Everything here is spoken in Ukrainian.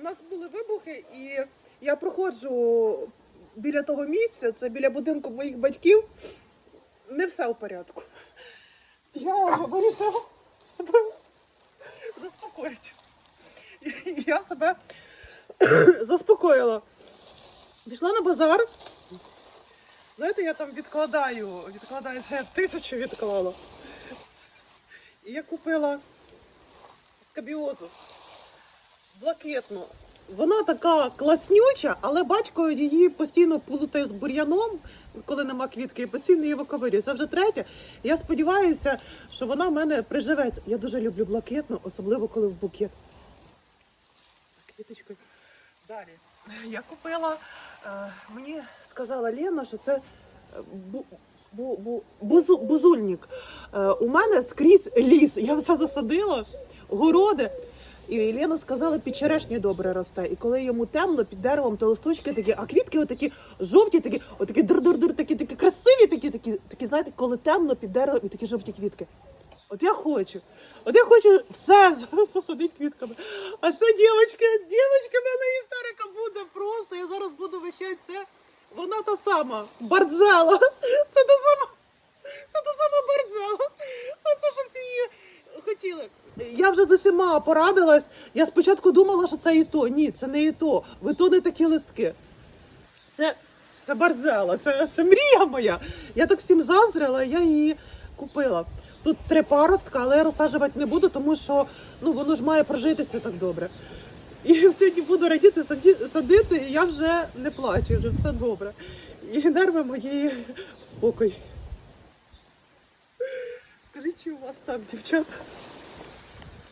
У нас були вибухи, і я проходжу біля того місця, це біля будинку моїх батьків. Не все в порядку. Я вирішила себе заспокоїти. Я себе заспокоїла. Пішла на базар. Знаєте, я там відкладаю, відкладаю, я тисячу відклала. І я купила скабіозу блакитну. Вона така класнюча, але батько її постійно плутає з бур'яном, коли нема квітки, і постійно її виковирює. Це вже третє. Я сподіваюся, що вона в мене приживеться. Я дуже люблю блакитну, особливо коли в букет. Квіточкою. Далі. Я купила, е, мені сказала Лена, що це е, бу, бу, бу, бузу, бузульник. Е, у мене скрізь ліс. Я все засадила, городи. І Лена сказала, під черешню добре росте. І коли йому темно, під деревом, то листочки такі, а квітки отакі жовті, такі, отакі др-др-др, такі, такі красиві, такі, такі, такі, знаєте, коли темно під деревом і такі жовті квітки. От я хочу. От я хочу все засадити квітками. А це дівчинка, дівчинка, в мене істерика буде просто. Я зараз буду вищати це. Вона та сама. Бардзела. Це та сама. Це та сама Бардзела. Оце що всі її хотіли. Я вже з усіма порадилась. Я спочатку думала, що це і то. Ні, це не і то. Ви то не такі листки. Це, це Бардзела, це, це мрія моя. Я так всім заздрила, я її купила. Тут три паростка, але я розсаджувати не буду, тому що ну, воно ж має прожитися так добре. І сьогодні буду радіти садити, і я вже не плачу, вже все добре. І нерви мої в спокій. Скажіть, чи у вас так, дівчата?